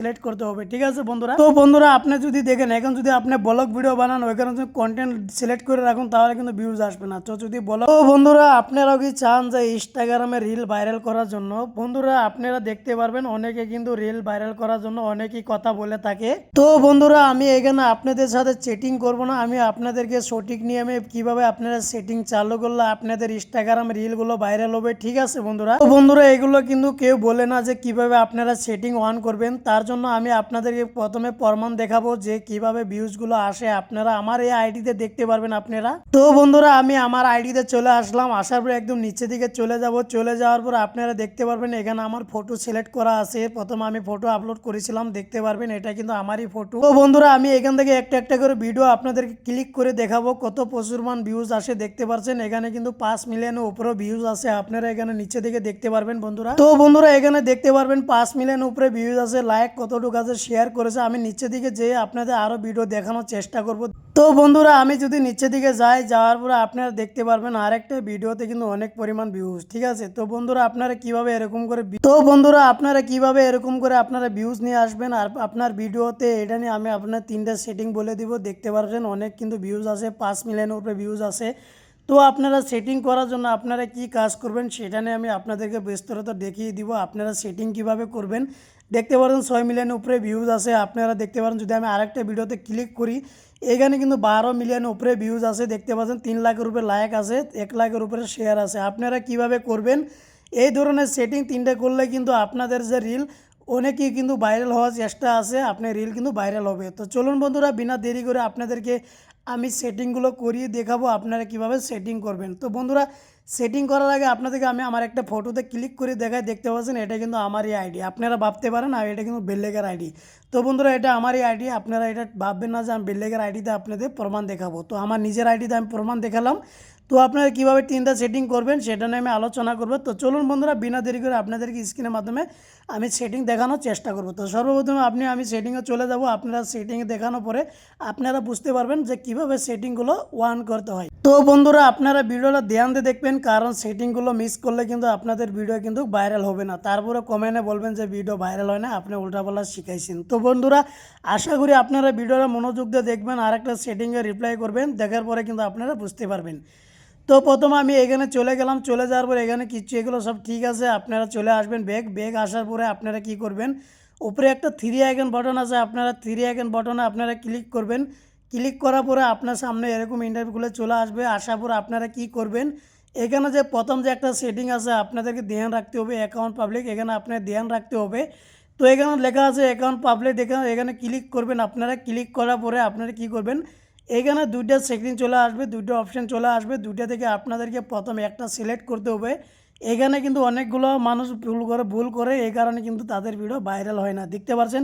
Select করতে হবে, ঠিক আছে বন্ধুরা? তো বন্ধুরা, আপনি যদি দেখেন, এখন যদি আপনি ব্লগ ভিডিও বানান ওইখানে যদি কন্টেন্ট সিলেক্ট করে রাখুন, তাহলে কিন্তু ভিউজ আসবে না। তো যদি ব্লগ তো বন্ধুরা, আপনারাও কি চান যে ইনস্টাগ্রামে রিল ভাইরাল করার জন্য? বন্ধুরা, আপনারা দেখতে পারবেন, অনেকে কিন্তু রিল ভাইরাল করার জন্য অনেকেই কথা বলে থাকে। তো বন্ধুরা, আমি এখানে আপনাদের সাথে চেটিং করব না, আমি আপনাদেরকে সঠিক নিয়মে কীভাবে আপনারা সেটিং চালু করলে আপনাদের ইনস্টাগ্রাম রিলগুলো ভাইরাল হবে, ঠিক আছে বন্ধুরা? তো বন্ধুরা, এগুলো কিন্তু কেউ বলে না যে কীভাবে আপনারা সেটিং অন করবেন, তার জন্য আমি আপনাদেরকে প্রথমে প্রমাণ দেখাবো যে কীভাবে ভিউজগুলো আসে। আপনারা আমার এই আইডিতে দেখতে পারবেন আপনারা। তো বন্ধুরা, আমি আমার আইডিতে চলে আসলাম। আসার পর একদম নিচে দিকে চলে যাব। চলে যাওয়ার পর আপনারা দেখতে পারবেন, এখানে আমার ফটো সিলেক্ট করা আছে। প্রথমে আমি ফটো আপলোড করেছিলাম, দেখতে পারবেন, এটা কিন্তু আমারই ফটো তো বন্ধুরা, আমি এখান থেকে একটা একটা করে ভিডিও আপনাদেরকে ক্লিক করে দেখাবো। কত প্রচুর মান ভিউজ আসে, দেখতে পারছেন? এখানে কিন্তু পাঁচ মিলিয়নের উপরে ভিউজ আছে। আপনারা এখানে নিচে দিকে দেখতে পারবেন, বন্ধুরা। তো বন্ধুরা, এখানে দেখতে পারবেন, পাঁচ মিলিয়ন উপরে ভিউজ আছে। লাইক কতটুকু আছে শেয়ার করেছে, আমি নিচে দিকে যেয়ে আপনাদের আরও ভিডিও দেখানোর চেষ্টা করব। তো বন্ধুরা, আমি যদি নিচে দিকে যাই, যাওয়ার পরে আপনারা দেখতে পারবেন আরেকটা ভিডিওতে কিন্তু অনেক পরিমাণ ভিউজ ঠিক আছে? তো বন্ধুরা, আপনারা কীভাবে এরকম করে তো বন্ধুরা, আপনারা কীভাবে এরকম করে আপনারা ভিউজ নিয়ে আসবেন আর আপনার ভিডিওতে এটা নিয়ে আমি আপনার তিনটা সেটিং বলে দিব। দেখতে পারবেন অনেক কিন্তু ভিউজ আছে, পাঁচ মিলিয়নের উপরে ভিউজ আছে। তো আপনারা সেটিং করার জন্য আপনারা কি কাজ করবেন সেটা নিয়ে আমি আপনাদেরকে বিস্তারিত দেখিয়ে দিব। আপনারা সেটিং কীভাবে করবেন? দেখতে পারেন ছয় মিলিয়নের উপরে ভিউজ আছে। আপনারা দেখতে পারেন যদি আমি আরেকটা ভিডিওতে ক্লিক করি, এখানে কিন্তু বারো মিলিয়ন উপরে ভিউজ আছে। দেখতে পাচ্ছেন তিন লাখের উপরে লাইক আছে, এক লাখের উপরে শেয়ার আছে। আপনারা কীভাবে করবেন? এই ধরনের সেটিং তিনটে করলে কিন্তু আপনাদের যে রিল অনেকেই কিন্তু ভাইরাল হওয়ার চেষ্টা আছে আপনার রিল কিন্তু ভাইরাল হবে। তো চলুন বন্ধুরা, বিনা দেরি করে আপনাদেরকে আমি সেটিংগুলো করিয়ে দেখাবো, আপনারা কীভাবে সেটিং করবেন। তো বন্ধুরা সেটিং করার আগে আপনাদেরকে আমি আমার একটা ফটোতে ক্লিক করে দেখাই, দেখতে পাচ্ছেন, এটা কিন্তু আমারই আইডি আপনারা ভাবতে পারেন, আর এটা কিন্তু বেল্লেগের আইডি তো বন্ধুরা, এটা আমারই আইডি আপনারা এটা ভাববেন না যে আমি বেল্লেগের আইডিতে আপনাদের প্রমাণ দেখাবো। তো আমার নিজের আইডিতে আমি প্রমাণ দেখালাম। তো আপনারা কীভাবে তিনটা সেটিং করবেন সেটা নিয়ে আমি আলোচনা করব। তো চলুন বন্ধুরা, বিনা দেরি করে আপনাদেরকে স্ক্রিনের মাধ্যমে আমি সেটিং দেখানোর চেষ্টা করব। তো সর্বপ্রথমে আপনি, আমি সেটিংয়ে চলে যাব আপনারা সেটিংয়ে দেখানোর পরে আপনারা বুঝতে পারবেন যে কীভাবে সেটিংগুলো ওয়ান করতে হয়। তো বন্ধুরা, আপনারা ভিডিওটা ধ্যান দিয়ে দেখবেন, কারণ সেটিংগুলো মিস করলে কিন্তু আপনাদের ভিডিও কিন্তু ভাইরাল হবে না। তারপরে কমেন্টে বলবেন যে ভিডিও ভাইরাল হয় না, আপনি উল্টাপাল্টা শিখাইছেন। তো বন্ধুরা, আশা করি আপনারা ভিডিওটা মনোযোগ দিয়ে দেখবেন আর একটা সেটিংয়ে রিপ্লাই করবেন, দেখার পরে কিন্তু আপনারা বুঝতে পারবেন। তো প্রথমে আমি এখানে চলে গেলাম, চলে যাওয়ার পরে এখানে কিছু এগুলো সব ঠিক আছে, আপনারা চলে আসবেন ব্যাগ ব্যাগ আসার পরে আপনারা কি করবেন? উপরে একটা থ্রি আইকন বটন আছে, আপনারা থ্রি আইকন বাটনে আপনারা ক্লিক করবেন। ক্লিক করার পরে আপনার সামনে এরকম ইন্টারভিউগুলো চলে আসবে, আসার পরে আপনারা কি করবেন? এখানে যে প্রথম যে একটা সেটিং আছে, আপনাদেরকে ধ্যান রাখতে হবে অ্যাকাউন্ট পাবলিক এখানে আপনার ধ্যান রাখতে হবে। তো এখানে লেখা আছে অ্যাকাউন্ট পাবলিক এখানে এখানে ক্লিক করবেন, আপনারা ক্লিক করার পরে আপনারা কি করবেন? এখানে দুইটা সেটিং চলে আসবে দুটো অপশন চলে আসবে, দুইটা থেকে আপনাদেরকে প্রথমে একটা সিলেক্ট করতে হবে। এখানে কিন্তু অনেকগুলো মানুষ ভুল করে ভুল করে, এই কারণে কিন্তু তাদের ভিডিও ভাইরাল হয় না। দেখতে পাচ্ছেন,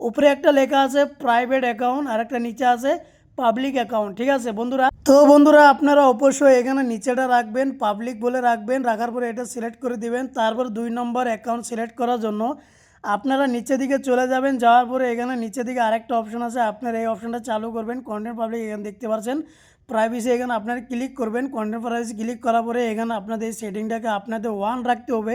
উপরে একটা লেখা আছে প্রাইভেট অ্যাকাউন্ট আর একটা নিচে আছে পাবলিক অ্যাকাউন্ট ঠিক আছে বন্ধুরা? তো বন্ধুরা, আপনারা অবশ্যই এখানে নিচেটা রাখবেন পাবলিক বলে রাখবেন, রাখার পরে এটা সিলেক্ট করে দিবেন, তারপর দুই নম্বর অ্যাকাউন্ট সিলেক্ট করার জন্য আপনারা নিচে দিকে চলে যাবেন, যাওয়ার পরে এখানে নিচে দিকে আরেকটা অপশন আছে। আপনারা এই অপশনটা চালু করবেন কন্টেন্ট পাবলিক এখানে দেখতে পাচ্ছেন প্রাইভেসি এখানে আপনারা ক্লিক করবেন কন্টেন্ট প্রাইভেসি ক্লিক করার পরে এখানে আপনাদের সেটিংটাকে আপনাদের ওয়ান রাখতে হবে।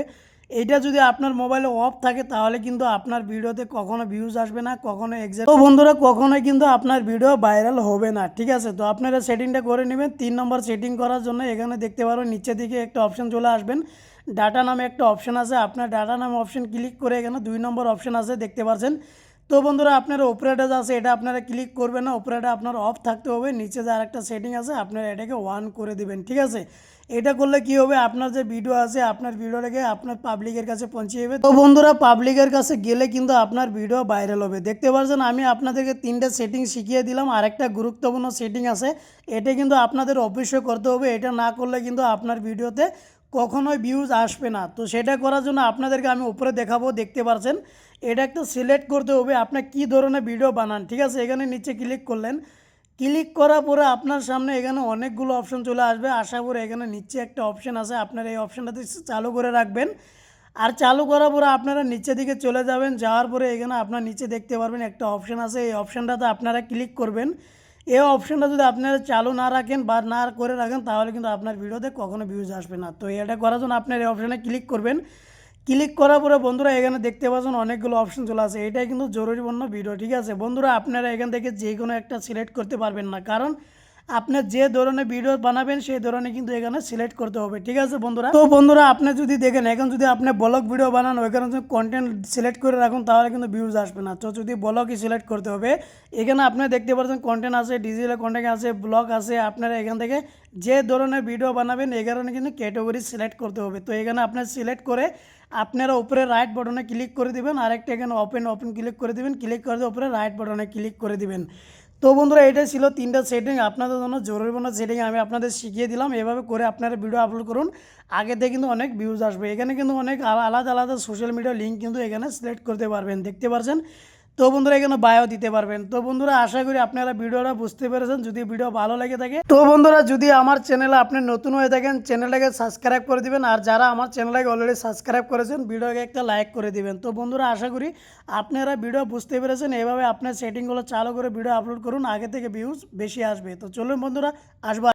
এটা যদি আপনার মোবাইলে অফ থাকে, তাহলে কিন্তু আপনার ভিডিওতে কখনো ভিউজ আসবে না, কখনো এক্সাক্ট তো বন্ধুরা, কখনোই কিন্তু আপনার ভিডিও ভাইরাল হবে না, ঠিক আছে? তো আপনারা সেটিংটা করে নেবেন। তিন নম্বর সেটিং করার জন্য এখানে দেখতে পারো নিচে দিকে একটা অপশন চলে আসবেন। ডাটা নামে একটা অপশন আছে, আপনার ডাটা নামে অপশন ক্লিক করে এখানে দুই নম্বর অপশন আছে, দেখতে পাচ্ছেন তো বন্ধুরা, আপনার অপারেটার আছে, এটা আপনারা ক্লিক করবেন না অপারেটার আপনার অফ থাকতে হবে, নিচে যে আরেকটা সেটিং আছে, আপনারা এটাকে ওয়ান করে দিবেন, ঠিক আছে? এটা করলে কি হবে, আপনার যে ভিডিও আছে, আপনার ভিডিওটাকে আপনার পাবলিকের কাছে পৌঁছে যাবে। তো বন্ধুরা পাবলিকের কাছে গেলে কিন্তু আপনার ভিডিও ভাইরাল হবে। দেখতে পাচ্ছেন আমি আপনাদেরকে তিনটে সেটিং শিখিয়ে দিলাম, আরেকটা গুরুত্বপূর্ণ সেটিং আছে, এটা কিন্তু আপনাদের অবশ্যই করতে হবে, এটা না করলে কিন্তু আপনার ভিডিওতে কখনোই ভিউজ আসবে না। তো সেটা করার জন্য আপনাদেরকে আমি উপরে দেখাবো, দেখতে পারছেন। এটা একটা সিলেক্ট করতে হবে আপনার কী ধরনের ভিডিও বানান, ঠিক আছে? এখানে নিচে ক্লিক করলেন। ক্লিক করার পরে আপনার সামনে এখানে অনেকগুলো অপশন চলে আসবে। আশা করে এখানে নিচে একটা অপশন আছে, আপনার এই অপশনটাতে চালু করে রাখবেন। আর চালু করার পরে আপনারা নিচে দিকে চলে যাবেন, যাওয়ার পরে এখানে আপনার নিচে দেখতে পারবেন একটা অপশন আছে। এই অপশনটাতে আপনারা ক্লিক করবেন। এই অপশনটা যদি আপনারা চালু না রাখেন বা না করে রাখেন, তাহলে কিন্তু আপনার ভিডিওতে কখনো ভিউজ আসবে না। তো এটা করার জন্য আপনার এই অপশানে ক্লিক করবেন। ক্লিক করার পরে বন্ধুরা এখানে দেখতে পাচ্ছেন অনেকগুলো অপশন চলে আসে। এটাই কিন্তু জরুরিপূর্ণ ভিডিও ঠিক আছে? বন্ধুরা আপনারা এখান থেকে যে কোনো একটা সিলেক্ট করতে পারবেন না। কারণ আপনি যে ধরনের ভিডিও বানাবেন, সেই ধরনের কিন্তু এখানে সিলেক্ট করতে হবে, ঠিক আছে বন্ধুরা? তো বন্ধুরা, আপনি যদি দেখেন, এখন যদি আপনি ব্লগ ভিডিও বানান, ওইখানে যদি কন্টেন্ট সিলেক্ট করে রাখুন, তাহলে কিন্তু ভিউজ আসবে না। তো যদি ব্লগই সিলেক্ট করতে হবে, এখানে আপনি দেখতে পাচ্ছেন কন্টেন্ট আছে ডিজিটাল কন্টেন্ট আছে ব্লগ আছে, আপনারা এখান থেকে যে ধরনের ভিডিও বানাবেন এই কারণে কিন্তু ক্যাটাগরি সিলেক্ট করতে হবে। তো এখানে আপনার সিলেক্ট করে আপনারা উপরে রাইট বাটনে ক্লিক করে দিবেন, আরেকটা এখানে ওপেন ওপেন ক্লিক করে দিবেন ক্লিক করে দিয়ে উপরে রাইট বাটনে ক্লিক করে দিবেন। তো বন্ধুরা, এটাই ছিল তিনটা সেটিং আপনাদের জন্য জরুরিপূর্ণ সেটিং আমি আপনাদের শিখিয়ে দিলাম। এভাবে করে আপনারা ভিডিও আপলোড করুন। আগে থেকে কিন্তু অনেক ভিউজ আসবে। এখানে কিন্তু অনেক আলা- আলাদা আলাদা সোশ্যাল মিডিয়া লিঙ্ক কিন্তু এখানে সিলেক্ট করতে পারবেন। দেখতে পারছেন? তো বন্ধুরা এখানে বায়ো দিতে পারবেন। তো বন্ধুরা আশা করি আপনারা ভিডিওটা বুঝতে পেরেছেন। যদি ভিডিও ভালো লেগে থাকে, তো বন্ধুরা যদি আমার চ্যানেলে আপনি নতুন হয়ে থাকেন চ্যানেলটাকে সাবস্ক্রাইব করে দিবেন। আর যারা আমার চ্যানেলটাকে অলরেডি সাবস্ক্রাইব করেছেন ভিডিওকে একটা লাইক করে দিবেন। তো বন্ধুরা আশা করি আপনারা ভিডিও বুঝতে পেরেছেন। এভাবে আপনার সেটিংগুলো চালু করে ভিডিও আপলোড করুন। আগে থেকে ভিউজ বেশি আসবে। তো চলুন বন্ধুরা, আসবা।